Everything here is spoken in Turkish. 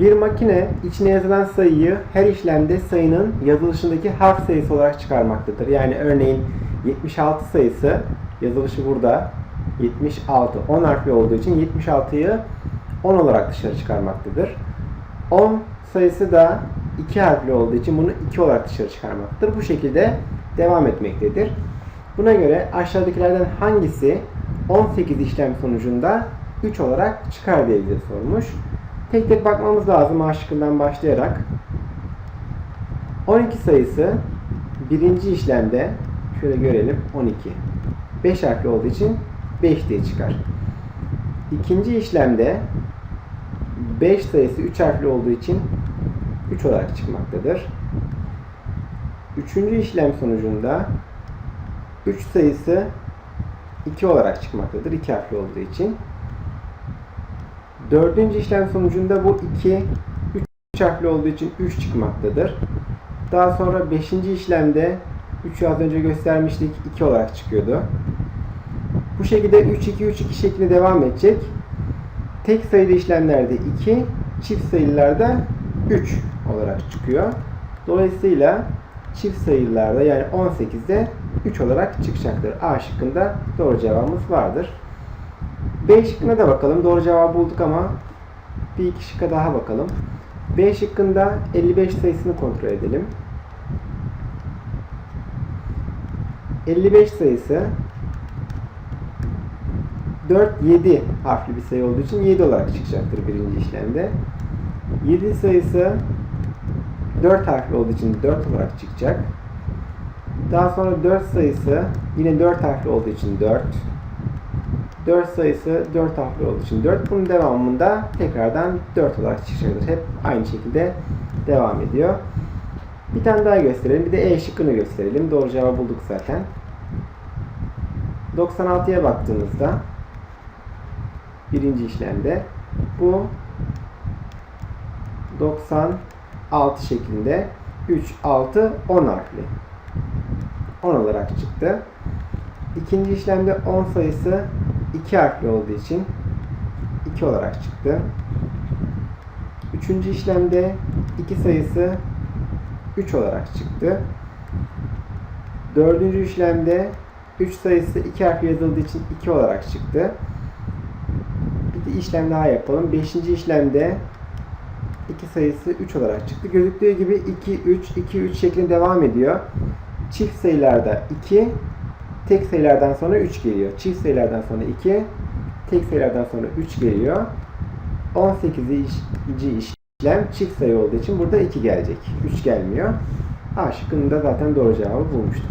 Bir makine içine yazılan sayıyı her işlemde sayının yazılışındaki harf sayısı olarak çıkarmaktadır. Yani örneğin 76 sayısı yazılışı burada 76 10 harfli olduğu için 76'yı 10 olarak dışarı çıkarmaktadır. 10 sayısı da 2 harfli olduğu için bunu 2 olarak dışarı çıkarmaktadır. Bu şekilde devam etmektedir. Buna göre aşağıdakilerden hangisi 18 işlem sonucunda 3 olarak çıkar diye bize sormuş. Tek tek bakmamız lazım A şıkkından başlayarak. 12 sayısı birinci işlemde şöyle görelim 12. 5 harfli olduğu için 5 diye çıkar. İkinci işlemde 5 sayısı 3 harfli olduğu için 3 olarak çıkmaktadır. Üçüncü işlem sonucunda 3 sayısı 2 olarak çıkmaktadır. 2 harfli olduğu için. Dördüncü işlem sonucunda bu 2 3 harfli olduğu için 3 çıkmaktadır. Daha sonra 5. işlemde 3'ü az önce göstermiştik 2 olarak çıkıyordu. Bu şekilde 3 2 3 2 şeklinde devam edecek. Tek sayılı işlemlerde 2, çift sayılarda 3 olarak çıkıyor. Dolayısıyla çift sayılarda yani 18'de 3 olarak çıkacaktır. A şıkkında doğru cevabımız vardır. B şıkkına da bakalım. Doğru cevabı bulduk ama bir iki şıkka daha bakalım. B şıkkında 55 sayısını kontrol edelim. 55 sayısı 4, 7 harfli bir sayı olduğu için 7 olarak çıkacaktır birinci işlemde. 7 sayısı 4 harfli olduğu için 4 olarak çıkacak. Daha sonra 4 sayısı yine 4 harfli olduğu için 4. 4 sayısı 4 harfli olduğu için 4. Bunun devamında tekrardan 4 olarak çıkacaktır. Hep aynı şekilde devam ediyor. Bir tane daha gösterelim. Bir de E şıkkını gösterelim. Doğru cevabı bulduk zaten. 96'ya baktığımızda birinci işlemde bu 96 şeklinde 3, 6, 10 harfli. 10 olarak çıktı. İkinci işlemde 10 sayısı 2 harfli olduğu için 2 olarak çıktı. Üçüncü işlemde 2 sayısı 3 olarak çıktı. Dördüncü işlemde 3 sayısı 2 harfli yazıldığı için 2 olarak çıktı. Bir de işlem daha yapalım. Beşinci işlemde 2 sayısı 3 olarak çıktı. Gözüktüğü gibi 2, 3, 2, 3 şeklinde devam ediyor. Çift sayılarda 2, tek sayılardan sonra 3 geliyor. Çift sayılardan sonra 2, tek sayılardan sonra 3 geliyor. 18. iş- işlem çift sayı olduğu için burada 2 gelecek. 3 gelmiyor. A şıkkında zaten doğru cevabı bulmuştuk.